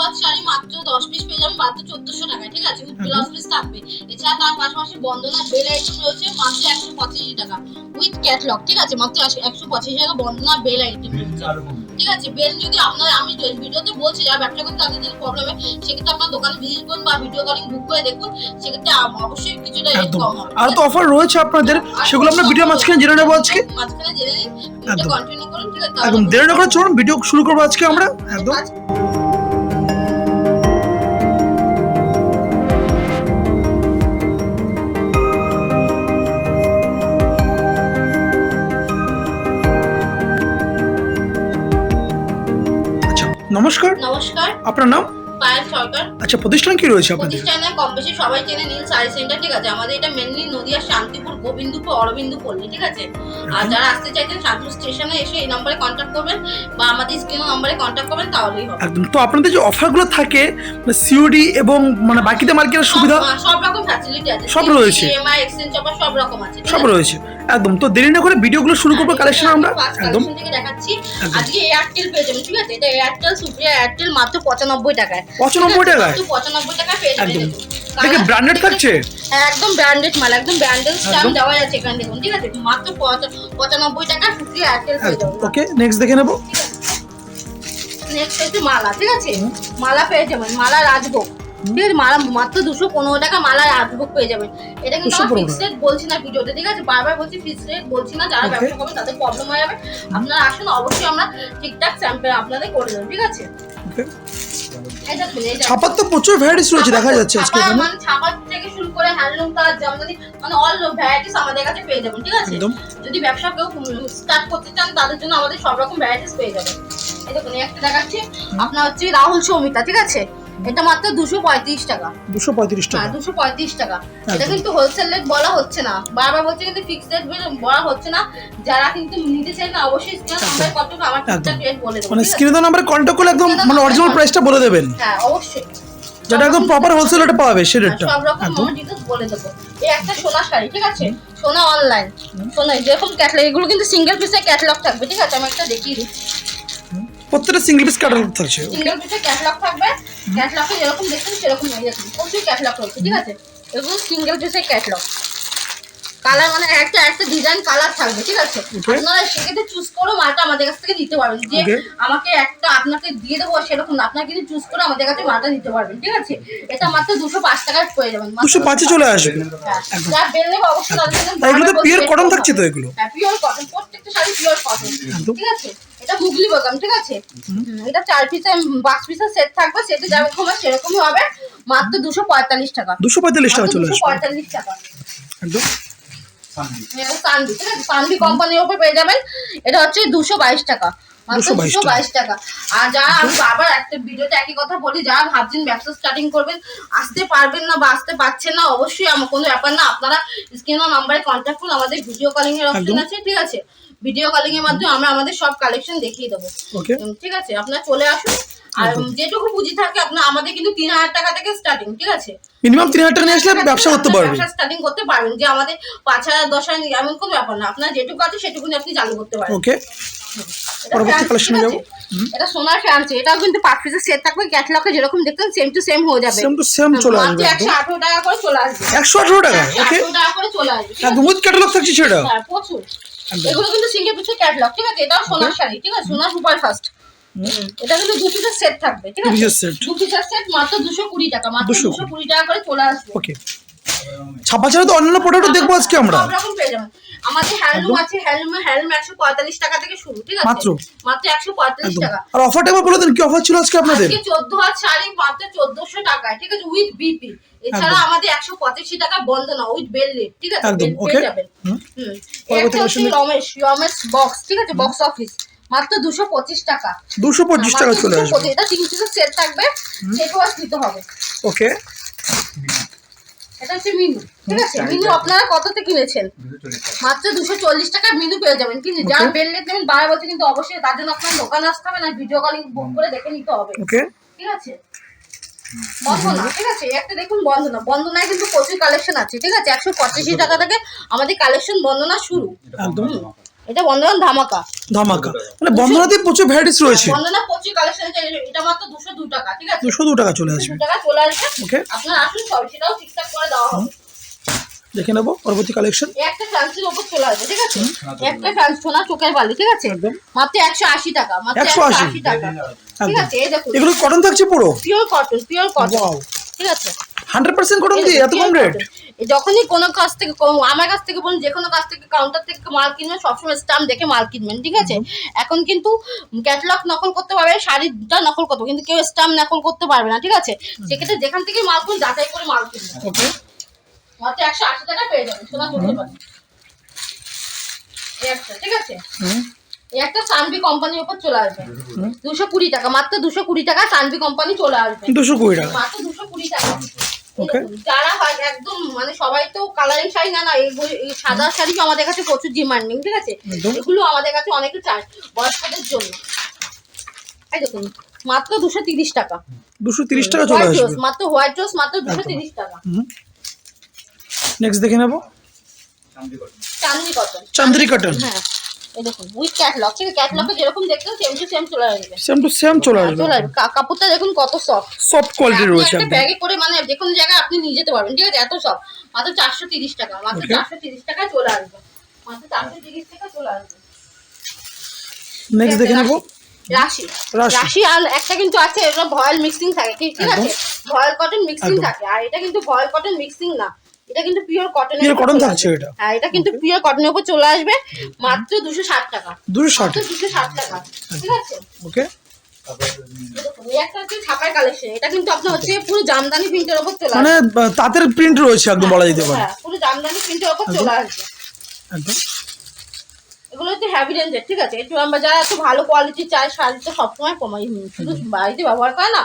হাত শাড়ি মাত্র দশ পিস পেয়ে যাবেন মাত্র চোদ্দশো টাকায় ঠিক আছে? ব্লাউজ পিস থাকবে এছাড়া তার পাশাপাশি বন্দনা বেল আইটেম রয়েছে মাত্র একশো পঁচাশি টাকা। উইথ ক্যাটলগ ঠিক আছে? মাত্র একশো পঁচাশি টাকা বন্দনা বেল আইটেম ঠিক আছে? বেল যদি আপনার আমি ভিডিওতে বলছি যারা ব্যবসা করতে তাদের যদি প্রবলেম হয় সেক্ষেত্রে আপনার দোকানে ভিজিট করুন বা ভিডিও কলিং বুক করে দেখুন। সেক্ষেত্রে অবশ্যই কিছুটা রেট কম হবে। আর তো অফার রয়েছে আপনাদের সেগুলো আমরা ভিডিও মাঝখানে জেনে নেব আজকে। মাঝখানে জেনে নিন। ভিডিও কন্টিনিউ করুন ঠিক আছে? একদম। দেরি না করে চলুন ভিডিও শুরু করব আজকে আমরা। একদম। নমস্কার। নমস্কার। আপনার নাম? পায়েল সরকার। আচ্ছা প্রতিষ্ঠান কি রয়েছে আপনাদের? প্রতিষ্ঠানে কম বেশি সবাই চেনে নীল শাড়ি সেন্টার ঠিক আছে? আমাদের এটা মেনলি নদিয়া শান্তিপুর গোবিন্দপুর অরবিন্দু পল্লী ঠিক আছে? আর যারা আসতে চাইছেন শান্তিপুর স্টেশনে এসে এই নম্বরে কন্ট্যাক্ট করবেন বা আমাদের স্ক্রিনের নম্বরে কন্ট্যাক্ট করবেন তাহলেই হবে। একদম। তো আপনাদের যে অফারগুলো থাকে সিওডি এবং মানে বাকিতে মার্কেটের সুবিধা? সব- সব রকম ফ্যাসিলিটি আছে। সব রয়েছে। ইএমআই এক্সচেঞ্জ অফার সব রকম আছে সব রয়েছে। একদম। তো দেরি না করে ভিডিওগুলো শুরু করব কালেকশন আমরা? ফার্স্ট একদম। থেকে দেখাচ্ছি। আজকে এয়ারটেল পেয়ে যাবেন ঠিক আছে? এটা এয়ারটেল সুপ্রিয়া এয়ারটেল মাত্র পঁচানব্বই টাকায়। পঁচানব্বই টাকায়? পঁচানব্বই টাকায় পেয়ে যাবেন। এটা ব্র্যান্ডেড থাকছে? হ্যাঁ, একদম ব্র্যান্ডেড মাল একদম ব্র্যান্ডেড স্ট্যাম্প দেওয়া আছে এখানে দেখুন ঠিক আছে? মাত্র পঁচানব্বই টাকা সুপ্রিয়া এয়ারটেল ওকে নেক্সট দেখে নেব। নেক্সট হচ্ছে মালা ঠিক আছে? মালা পেয়ে যাবেন মালা রাজভোগ। ঠিক আছে মালা মাত্র দুশো পনেরো টাকা মালা রাজভোগ পেয়ে যাবেন। এটা কিন্তু 215 ফিক্সড রেট বলছি না ভিডিওতে ঠিক আছে? বারবার বলছি ফিক্সড রেট বলছি না যারা. ব্যবসা করবেন তাদের প্রবলেম হয়ে যাবে। আপনারা আসুন অবশ্যই আমরা ঠিকঠাক স্যাম্পল আপনাদের করে দেবো ঠিক আছে? ছাপার তো প্রচুর ভ্যারাইটিস রয়েছে দেখা যাচ্ছে আজকে এখানে। মানে ছাপার থেকে শুরু করে হ্যান্ডলুম কাজ জামদানি মানে অল ভ্যারাইটিস আমাদের কাছে পেয়ে যাবেন ঠিক আছে? একদম। যদি ব্যবসা কেউ স্টার্ট করতে চান তাদের জন্য আমাদের সব রকম ভ্যারাইটিস পেয়ে যাবেন। এই দেখুন একটা দেখাচ্ছি আপনার হচ্ছে রাহুল সৌমিতা ঠিক আছে? এটা মাত্র দুশো পঁয়ত্রিশ টাকা। দুশো পঁয়ত্রিশ হ্যাঁ টাকা দুশো পঁয়ত্রিশ টাকা। এটা কিন্তু হোলসেল রেট বলা হচ্ছে না। বারবার বলছে কিন্তু ফিক্সড রেট বলা হচ্ছে না। যারা কিন্তু নিতে চাই না অবশ্যই স্ক্রিন নাম্বার কত আমার ঠিকঠাক রেট বলে দেবো মানে আছে? নাম্বার কন্ট্যাক্ট করলে একদম মানে অরিজিনাল প্রাইসটা বলে দেবেন। হ্যাঁ অবশ্যই। যেটা একদম প্রপার হোলসেল রেটে পাবে সেই হ্যাঁ, রেটটা সব রকম ডিটেলস বলে দেবো। এই একটা সোনা শাড়ি ঠিক আছে? সোনা অনলাইন সোনা যেরকম ক্যাটলগ এগুলো কিন্তু সিঙ্গেল পিসের ক্যাটলগ থাকবে ঠিক আছে? আমি একটা দেখিয়ে দিই প্রত্যেকটা সিঙ্গেল পিস ক্যাটালগ থাকছে সিঙ্গেল পিসের ক্যাটলগ থাকবে ক্যাটলগে যেরকম দেখছেন সেরকম হয়ে যাচ্ছে প্রচুর ক্যাটলগ রয়েছে ঠিক আছে? এগুলো সিঙ্গেল পিসের ক্যাটলগ কালার মানে একটা একটা ডিজাইন কালার থাকবে ঠিক আছে. আপনারা সেক্ষেত্রে চুজ করে মালটা আমাদের কাছ থেকে নিতে পারবেন যে আমাকে একটা আপনাকে দিয়ে দেবো সেরকম আপনারা কিন্তু চুজ করে আমাদের কাছে মালটা নিতে পারবেন ঠিক আছে? এটা মাত্র দুশো পাঁচ টাকায় পেয়ে যাবেন দুশো পাঁচে চলে আসবে। হ্যাঁ, যা বেল নেবে অবশ্যই এগুলো তো পিওর কটন থাকছে তো এগুলো? হ্যাঁ পিওর কটন প্রত্যেকটা শাড়ি পিওর কটন ঠিক আছে? এটা মুগলি বাগাম ঠিক আছে? এটা চার পিসের পাঁচ পিসের সেট থাকবে সেটা যেরকম হবে সেরকমই হবে মাত্র দুশো পঁয়তাল্লিশ টাকা। দুশো পঁয়তাল্লিশ টাকা চলে দুশো আসবে। পঁয়তাল্লিশ টাকা। একদম। এটা ঠিক আছে? সানভি কোম্পানির উপর পেয়ে যাবেন। এটা হচ্ছে দুশো বাইশ টাকা। মাত্র দুশো বাইশ টাকা। আর যারা আমি একটা ভিডিওতে একই কথা বলি যারা ভাবছেন ব্যবসা স্টার্টিং করবেন আসতে পারবেন না বা আসতে পারছেন না অবশ্যই আমার কোনো ব্যাপার না। আপনারা স্ক্রিনের নাম্বারে কন্ট্যাক্ট করুন আমাদের ভিডিও কলিং এর অপশন আছে ঠিক আছে? ভিডিও কলিং এর মাধ্যমে আমরা আমাদের সব কালেকশন দেখিয়ে দেবো। ঠিক আছে? আপনারা চলে আসুন। আর যেটুকু পুঁজি থাকে আপনার আমাদের কিন্তু তিন হাজার টাকা থেকে স্টার্টিং ঠিক আছে? মিনিমাম তিন হাজার টাকা নিয়ে আসলে ব্যবসা করতে পারবে ব্যবসা স্টার্টিং করতে পারবেন। যে আমাদের পাঁচ হাজার দশ হাজার এমন কোনো ব্যাপার না। আপনার যেটুকু আছে সেটুকু আপনি চালু করতে পারেন ওকে পরবর্তী যাব। এটা সোনার ফ্যান্সি এটাও কিন্তু পাঁচ পিসের সেট থাকবে। ক্যাটলগে যেরকম দেখতেন সেম টু সেম হয়ে যাবে। সেম টু সেম চলে আসবে একশো আঠারো টাকা করে চলে আসবে। একশো আঠারো টাকা? ওকে টাকা করে চলে আসবে ক্যাটালগ থাকছে সেটা। হ্যাঁ, প্রচুর। এগুলো কিন্তু সিঙ্গে পিসের ক্যাটলগ ঠিক আছে? এটাও সোনার শাড়ি ঠিক আছে? সোনার সুপার ফাস্ট এটা কিন্তু দু পিসের সেট থাকবে ঠিক আছে? দুটি দু পিসের সেট মাত্র দুশো কুড়ি টাকা মাত্র 220 দুশো কুড়ি। টাকা করে চলে আসবে। ওকে। ছাপা ছাড়া তো অন্যান্য প্রোডাক্টও দেখব আজকে আমরা। সব রকম পেয়ে যাবেন আমাদের হ্যান্ডলুম আছে হ্যান্ডলুম হ্যান্ডলুম একশো পঁয়তাল্লিশ টাকা থেকে শুরু ঠিক আছে? মাত্র? মাত্র একশো পঁয়তাল্লিশ টাকা। আর অফারটা একবার বলে দেন কি অফার ছিল আজকে আপনাদের? আজকে চোদ্দ হাজার শাড়ি মাত্র চোদ্দশো টাকায় ঠিক আছে? উইথ বিপি এছাড়া আমাদের একশো পঁচাশি টাকা বন্ধ না উইথ বেল রেট ঠিক আছে? একদম, পরবর্তী একটা হচ্ছে রমেশ রমেশ বক্স ঠিক আছে? বক্স অফিস মাত্র দুশো পঁচিশ টাকা। দুশো পঁচিশ টাকা চলে আসবে। এটা তিন সেট থাকবে। সেটু দিতে হবে। ওকে এটা হচ্ছে মিনু ঠিক আছে? মিনু আপনারা কততে কিনেছেন? মাত্র দুশো চল্লিশ টাকা মিনু পেয়ে যাবেন। কিন্তু যার বেল রেট নেবেন বারো বছর কিন্তু অবশ্যই তার জন্য আপনার দোকানে আসতে হবে না ভিডিও কলিং বুক করে দেখে নিতে হবে। ঠিক আছে? বন্ধনা ঠিক আছে? একটা দেখুন বন্ধনা। বন্ধনায় কিন্তু প্রচুর কালেকশন আছে ঠিক আছে? একশো পঁচাশি টাকা থেকে আমাদের কালেকশন বন্ধনা শুরু। একদম। এটা বন্ধন ধামাকা। ধামাকা। মানে বন্ধনাতে প্রচুর ভ্যারাইটিস রয়েছে। বন্ধনা প্রচুর কালেকশন এটা মাত্র দুশো দু টাকা ঠিক আছে? দুশো দু টাকা চলে আসবে। টাকা চলে আসবে। ওকে আপনার আসুন সব সেটাও ঠিকঠাক করে দেওয়া হবে। দেখে নেব পরবর্তী কালেকশন একটা ফ্যান্সির ওপর চলে আসবে ঠিক আছে? একটা ফ্যান্স সোনা চোখের বালি ঠিক আছে? একদম। মাত্র একশো আশি টাকা মাত্র 180 একশো আশি। টাকা ঠিক আছে? এই দেখুন। এগুলো কটন থাকছে পুরো? পিওর কটন পিওর কটন ঠিক আছে? হান্ড্রেড পার্সেন্ট কটন দিয়ে এত কম রেট যখনই কোনো কাছ থেকে আমার কাছ থেকে বলুন যে কোনো কাছ থেকে কাউন্টার থেকে মাল কিনবেন সবসময় স্টাম্প দেখে মাল কিনবেন ঠিক আছে? এখন কিন্তু ক্যাটলগ নকল করতে পারবে শাড়িটা নকল করতে কিন্তু কেউ স্টাম্প নকল করতে পারবে না ঠিক আছে? সেক্ষেত্রে যেখান থেকে মাল কিনুন যাচাই করে মাল কিনবেন। ওকে। মাত্র একশো আশি টাকা পেয়ে যাবেন সোনা পারেন ঠিক আছে? একটা সানভি কোম্পানির উপর চলে আসবে। দুশো কুড়ি টাকা মাত্র দুশো কুড়ি টাকা সানভি কোম্পানি চলে আসবে। দুশো কুড়ি টাকা। মাত্র দুশো কুড়ি টাকা। যারা হয় একদম মানে সবাই তো কালারিং শাড়ি না না এই সাদা শাড়ি আমাদের কাছে প্রচুর ডিমান্ডিং ঠিক আছে? এগুলো আমাদের কাছে অনেকে চায় বয়স্কদের জন্য। এই দেখুন মাত্র দুশো তিরিশ টাকা। দুশো তিরিশ টাকা চলে হোয়াইট আসবে। মাত্র হোয়াইট রোজ মাত্র দুশো তিরিশ টাকা। নেক্সট দেখে নেব। চাঁদনি কটন চান্দ্রি কটন হ্যাঁ। এই দেখুন উইথ ক্যাটলগ ঠিক আছে? ক্যাটলগে যেরকম দেখতে সেম টু সেম চলে আসবে। সেম টু সেম চলে আসবে চলে আসবে। কাপড়টা দেখুন কত সফট সফট কোয়ালিটি রয়েছে একটা ব্যাগে করে মানে যে কোনো জায়গায় আপনি নিয়ে যেতে পারবেন ঠিক আছে? এত সব মাত্র চারশো তিরিশ টাকা মাত্র চারশো তিরিশ টাকায় চলে আসবে। মাত্র চারশো তিরিশ টাকা চলে আসবে। নেক্সট দেখে নেব। রাশি। রাশি। আর একটা কিন্তু আছে এটা ভয়েল মিক্সিং থাকে ঠিক আছে? ভয়েল কটন মিক্সিং থাকে আর এটা কিন্তু ভয়েল কটন মিক্সিং না। এটা কিন্তু পিওর কটন Pure cotton থাকছে এটা। হ্যাঁ এটা কিন্তু পিওর কটনের উপর চলে আসবে মাত্র দুশো ষাট টাকা। দুশো ষাট। মাত্র দুশো ষাট টাকা। ঠিক আছে? ওকে। একটা হচ্ছে ছাপার কালেকশন এটা কিন্তু আপনার হচ্ছে পুরো জামদানি প্রিন্টের উপর চলে মানে তাঁতের প্রিন্ট রয়েছে একদম বলা যেতে পারে। হ্যাঁ, পুরো জামদানি প্রিন্টের উপর চলে আসবে। একদম। এগুলো হচ্ছে হ্যাভি রেঞ্জের ঠিক আছে? একটু আমরা যারা একটু ভালো কোয়ালিটি চায় শাড়ি তো সবসময় কমাই। শুধু বাড়িতে ব্যবহার করে না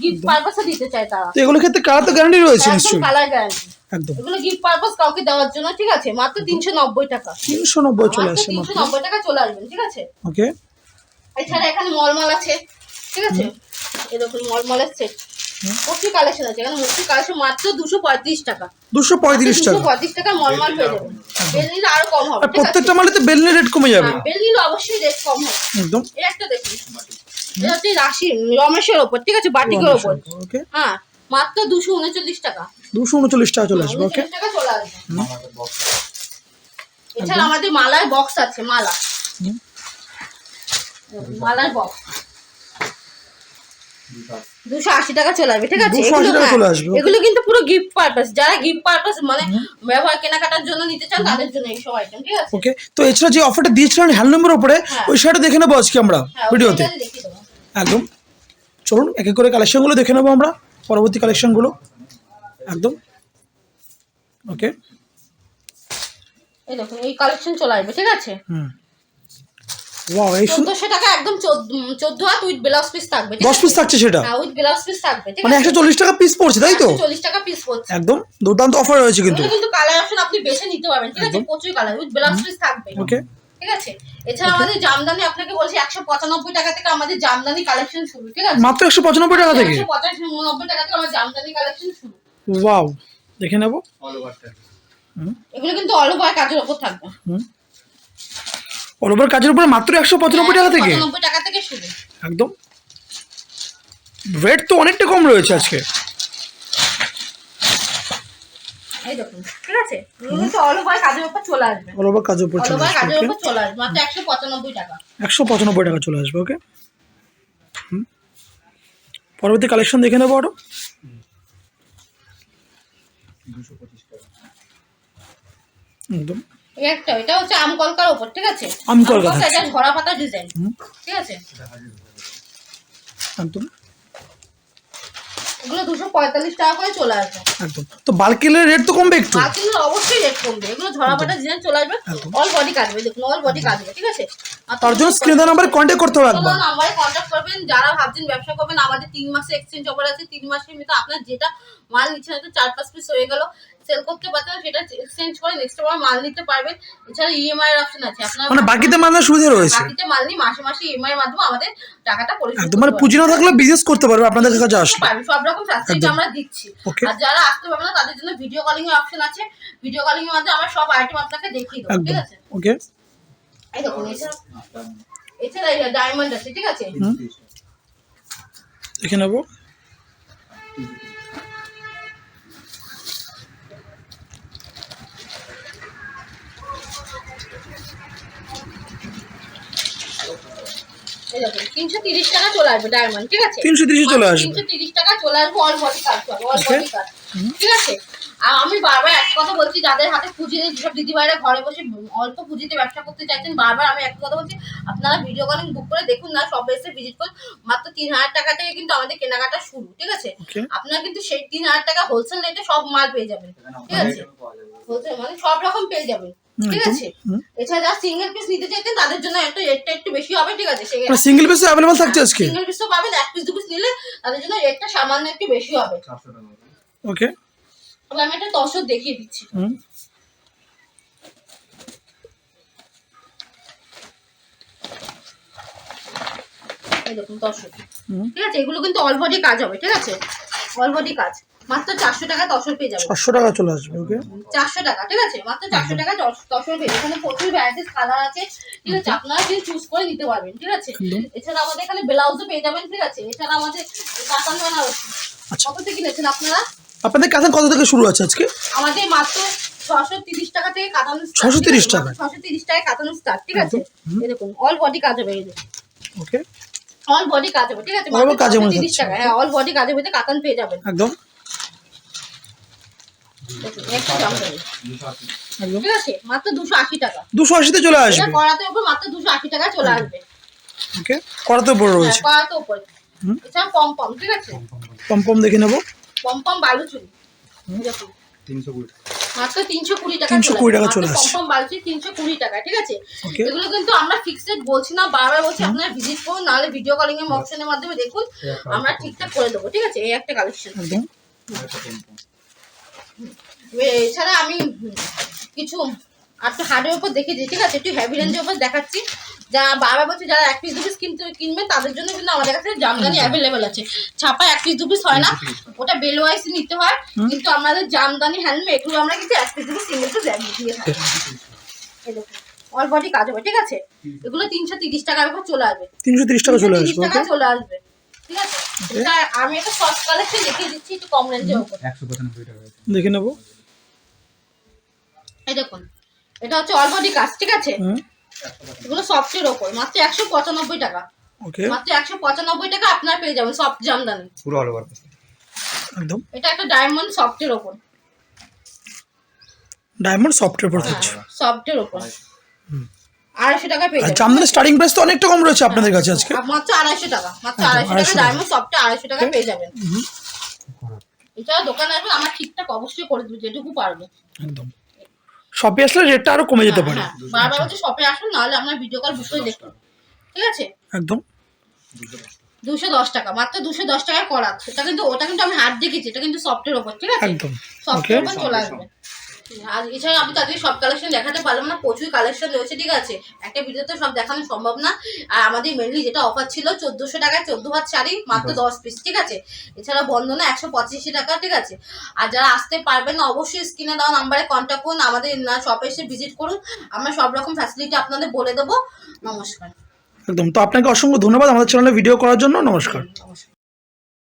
গিফট পারপাসে দিতে চায় তারা। তো এগুলোর ক্ষেত্রে কালার তো গ্যারান্টি রয়েছে নিশ্চয়ই। কালার গ্যারান্টি একদম। এগুলো গিফট পারপাস কাউকে দেওয়ার জন্য ঠিক আছে? মাত্র তিনশো নব্বই টাকা। তিনশো নব্বই চলে মাত্র আসছে তিনশো মাত্র নব্বই টাকা চলে আসবেন ঠিক আছে? ওকে। এছাড়া এখানে মলমল আছে ঠিক আছে? এই দেখুন মলমলের সেট কালেকশন আছে এখানে কালেকশন মাত্র দুশো পঁয়ত্রিশ টাকা। দুশো পঁয়ত্রিশ দুশো টাকা পঁয়ত্রিশ টাকা মলমল পেয়ে যাবেন বেল নিলে আরও কম হবে প্রত্যেকটা মালে তো বেলনি রেট কমে যাবে। হ্যাঁ, বেল নিলে অবশ্যই রেট কম হবে। একদম। এই একটা দেখুন। এটা হচ্ছে রাশি রমেশের ওপর ঠিক আছে? বাটিকের ওপর। হ্যাঁ মাত্র দুশো উনচল্লিশ টাকা। দুশো উনচল্লিশ টাকা চলে আসবে ওকে টাকা চলে আসবে। এছাড়া আমাদের মালার বক্স আছে মালা। মালার বক্স দুশো আশি। টাকা চলে আসবে ঠিক আছে? এগুলো হ্যাঁ, চলে আসবে, okay. এগুলো কিন্তু পুরো গিফট পারপাস যারা গিফট পারপাস মানে ব্যবহার কেনাকাটার জন্য নিতে চান তাদের জন্য এই সব আইটেম ঠিক আছে? ওকে তো এছাড়া যে অফারটা দিয়েছিলেন হ্যান্ডলুমের উপরে হ্যাঁ। ওই শাড়িটা দেখে নেব আজকে আমরা হ্যাঁ ভিডিওতে। একদম। চলুন এক এক করে কালেকশনগুলো দেখে নেব আমরা পরবর্তী কালেকশনগুলো একদম। ওকে এই দেখুন এই কালেকশন চলে আসবে ঠিক আছে? হুম। ওয়াও এই টাকা একদম হাত উইথ ব্লাউজ পিস থাকবে ঠিক দশ আছে? পিস থাকছে সেটা? হ্যাঁ উইথ ব্লাউজ পিস থাকবে ঠিক মানে টাকা পিস পড়ছে তাই তো? চল্লিশ টাকা পিস পড়ছে। একদম দুর্দান্ত অফার রয়েছে কিন্তু। কিন্তু কালার অপশন আপনি বেছে নিতে পারবেন ঠিক আছে? প্রচুর কালার উইথ ব্লাউজ পিস থাকবে। ওকে ঠিক আছে? এছাড়া আমাদের জামদানি আপনাকে বলছি একশো পঁচানব্বই টাকা থেকে আমাদের জামদানি কালেকশন শুরু ঠিক আছে? মাত্র একশো পঁচানব্বই টাকা থেকে? একশো পঁচানব্বই টাকা থেকে আমাদের জামদানি কালেকশন শুরু। ওয়াও দেখে নেব। এগুলো কিন্তু অল ওভার কাজের ওপর থাকবে। অল ওভার কাজের উপরে মাত্র একশো পঁচানব্বই টাকা থেকে? পঁচানব্বই টাকা থেকে শুরু। একদম। রেট তো অনেকটা কম রয়েছে আজকে। এই দেখুন ঠিক আছে? এগুলো কিন্তু অল ওভার কাজের ওপর চলে আসবে। অল ওভার কাজের উপর চলে আসবে কাজের ওপর চলে আসবে মাত্র একশো পঁচানব্বই টাকা। একশো পঁচানব্বই টাকা চলে আসবে ওকে। পরবর্তী কালেকশন দেখে নেব আরও। একদম। একটা এটা হচ্ছে আম কলকার ওপর ঠিক আছে? আম কলকা কলকা, থাকছে। এটা ঘোড়া পাতা ডিজাইন। ঠিক আছে? একদম। এগুলো দুশো পঁয়তাল্লিশ টাকা করে চলে আসবে। একদম। তো বালকিলের রেট তো কমবে একটু? বালকিলের অবশ্যই রেট কমবে। এগুলো ঝরা পাটা ডিজাইন চলে আসবে। অল বডি কাটবে দেখুন অল বডি কাটবে ঠিক আছে? তার জন্য স্ক্রিন নাম্বারে কন্ট্যাক্ট করতে হবে একবার। নাম্বারে কন্ট্যাক্ট করবেন যারা ভাবছেন ব্যবসা করবেন আমাদের তিন মাসে এক্সচেঞ্জ অফার আছে তিন মাসের ভিতরে আপনার যেটা মাল নিচ্ছেন হয়তো চার পাঁচ পিস হয়ে গেল। সেল করতে পারতেন সেটা এক্সচেঞ্জ করে নেক্সট আবার মাল নিতে পারবেন এছাড়া ইএমআই এর অপশন আছে। আপনার মানে বাকিতে মানার সুবিধা রয়েছে? বাকিতে মাল নিয়ে মাসে মাসে ইএমআই এর মাধ্যমে আমাদের টাকাটা পরিশোধ মানে পারবেন। পুঁজি না থাকলে বিজনেস করতে পারবে আপনাদের কাছে আসলে পারবে সব রকম ফ্যাসিলিটি আমরা দিচ্ছি। আর যারা আসতে পারবে না তাদের জন্য ভিডিও কলিং এর অপশন আছে। ভিডিও কলিং এর মাধ্যমে আমরা সব আইটেম আপনাকে দেখিয়ে দেবো ঠিক আছে? ওকে এই দেখুন এছাড়া এছাড়া ডায়মন্ড আছে ঠিক আছে? দেখে নেব। দেখুন তিনশো তিরিশ টাকা চলে আসবে ডায়মন্ড ঠিক আছে? তিনশো তিরিশে চলে আসবে তিনশো তিরিশ টাকা চলে আসবে অল বডি কাজ অল. বডি কাজ ঠিক আছে? আর আমি বারবার এক কথা বলছি যাদের হাতে পুঁজি নেই যেসব দিদিভাইরা ঘরে বসে অল্প পুঁজিতে ব্যবসা করতে চাইছেন বারবার আমি এক কথা বলছি আপনারা ভিডিও কলিং বুক করে দেখুন না সব এসে ভিজিট করুন। মাত্র তিন হাজার টাকা থেকে কিন্তু আমাদের কেনাকাটা শুরু ঠিক আছে? আপনারা কিন্তু সেই তিন হাজার টাকা হোলসেল রেটে সব মাল পেয়ে যাবেন ঠিক আছে? হোলসেল মানে সব রকম পেয়ে যাবেন। ঠিক আছে? এছাড়া যারা সিঙ্গেল পিস নিতে চাইতেন তাদের জন্য একটা রেটটা একটু বেশি হবে ঠিক আছে? সিঙ্গেল পিসে অ্যাভেলেবল থাকছে আজকে? সিঙ্গেল পিসও পাবেন এক পিস দু পিস নিলে তাদের জন্য রেটটা সামান্য একটু বেশি হবে। ওকে আমি একটা তসর দেখিয়ে দিচ্ছি। হুম। এই দেখুন তসর। হুম। ঠিক আছে? এগুলো কিন্তু অল বডি কাজ হবে ঠিক আছে? অল বডি কাজ। মাত্র চারশো টাকা তসর পেয়ে যাবেন ছশো টাকা চলে আসবে ওকে? চারশো টাকা ঠিক আছে? মাত্র চারশো টাকা তস- তসর পেয়ে এখানে প্রচুর ভ্যারাইটিস কালার আছে ঠিক আছে? আপনারা কিন্তু চুজ করে নিতে পারবেন ঠিক আছে? এছাড়া আমাদের এখানে ব্লাউজও পেয়ে যাবেন ঠিক আছে? এছাড়া আমাদের কাতান বেনারসি আচ্ছা। কত থেকে নিয়েছেন আপনারা? আপনাদের কাছে কত থেকে শুরু আছে আজকে? আমাদের মাত্র ছশো তিরিশ টাকা থেকে কাতানো 630 টাকা? ছশো তিরিশ টাকায় কাতানো স্টার্ট ঠিক আছে? এরকম অল বডি কাজ হবে এই ওকে। অল বডি কাজ হবে ঠিক আছে? টাকা হ্যাঁ অল বডি কাজ হবে কাতান পেয়ে যাবেন। একদম দেখুন, একটু দাম দেবেন। একদম ঠিক আছে মাত্র দুশো আশি টাকা। দুশো আশিতে চলে আসবে করাতে উপর মাত্র দুশো আশি টাকা চলে আসবে। ওকে করাতে বড় হ্যাঁ রয়েছে করাতে উপর এছাড়া পম পম ঠিক আছে? পম পম দেখে নেব। পম পম বালু চুরি দেখুন মাত্র তিনশো কুড়ি টাকা 320 টাকা চলে আসছে। তিনশো কুড়ি টাকা ঠিক আছে? এগুলো কিন্তু আমরা ফিক্সড বলছি না বারবার বলছি আপনারা ভিজিট করুন নাহলে ভিডিও কলিং এর অপশনের মাধ্যমে দেখুন। আমরা ঠিকঠাক করে দেবো ঠিক আছে? এই একটা কালেকশন এছাড়া আমি কিছু একটা হার্ডের উপর দেখেছি ঠিক আছে? একটু হেভি রেঞ্জের উপর দেখাচ্ছি। যা বারবার বলছি যারা এক পিস দু পিস কিনতে কিনবে তাদের জন্য কিন্তু আমাদের কাছে জামদানি অ্যাভেলেবেল আছে। ছাপা এক পিস দু পিস হয় না। ওটা বেল ওয়াইস নিতে হয়। কিন্তু আমাদের জামদানি হ্যান্ডমেড এগুলো আমরা কিন্তু এক পিস দু পিস সিঙ্গেল পিস দিয়ে থাকি। অল বডি কাজ হবে ঠিক আছে? এগুলো তিনশো তিরিশ টাকার উপর চলে আসবে। তিনশো তিরিশ টাকা চলে 330 আসবে টাকা চলে আসবে ঠিক আছে? আমি একটা সফট কালেকশন দেখিয়ে দিচ্ছি একটু কম রেঞ্জের উপর। একশো পঁচানব্বই টাকা। দেখে নেব। এই দেখুন এটা হচ্ছে অল বডি কাজ ঠিক আছে? হুম এগুলো সফটের ওপর মাত্র একশো পঁচানব্বই টাকা। ওকে মাত্র একশো পঁচানব্বই টাকা আপনার পেয়ে যাবেন সফট জামদানি পুরো অল ওভার একদম। এটা একটা ডায়মন্ড সফটের ওপর। ডায়মন্ড সফটওয়্যার পরে থাকছে সফটের ওপর। আড়াইশো। টাকা পেয়ে যাবেন। জামদানি স্টার্টিং প্রাইস তো অনেকটা কম রয়েছে আপনাদের কাছে আজকে। মাত্র আড়াইশো টাকা মাত্র আড়াইশো টাকা ডায়মন্ড সফটে আড়াইশো টাকা পেয়ে যাবেন। এছাড়া দোকানে আমার ঠিকঠাক অবশ্যই করে দেবে যেটুকু পারবে। একদম। শপে আসলে রেটটা আরও কমে যেতে পারে। হ্যাঁ, বারবার বলছি শপে আসুন নাহলে আমরা ভিডিও কল বুক করে দেখুন ঠিক আছে? একদম। দুশো দশ টাকা মাত্র দুশো দশ টাকায় করা। সেটা কিন্তু ওটা কিন্তু আমি হাত দেখেছি এটা কিন্তু সফটের ওপর ঠিক আছে? একদম। সফটের ওপর চলে আসবে। আর এছাড়া আমি তাদের সব কালেকশন দেখাতে পারলাম না প্রচুর কালেকশন রয়েছে ঠিক আছে? একটা ভিডিওতে সব দেখানো সম্ভব না। আর আমাদের মেনলি যেটা অফার ছিল চোদ্দোশো টাকায় চোদ্দ হাত শাড়ি মাত্র দশ পিস ঠিক আছে? এছাড়া বন্ধনা একশো পঁচাশি টাকা ঠিক আছে? আর যারা আসতে পারবেন না অবশ্যই স্ক্রিনে দেওয়া নাম্বারে কন্ট্যাক্ট করুন আমাদের না শপে এসে ভিজিট করুন। আমরা সব রকম ফ্যাসিলিটি আপনাদের বলে দেবো। নমস্কার। একদম। তো আপনাকে অসংখ্য ধন্যবাদ আমাদের চ্যানেলে ভিডিও করার জন্য। নমস্কার। নমস্কার।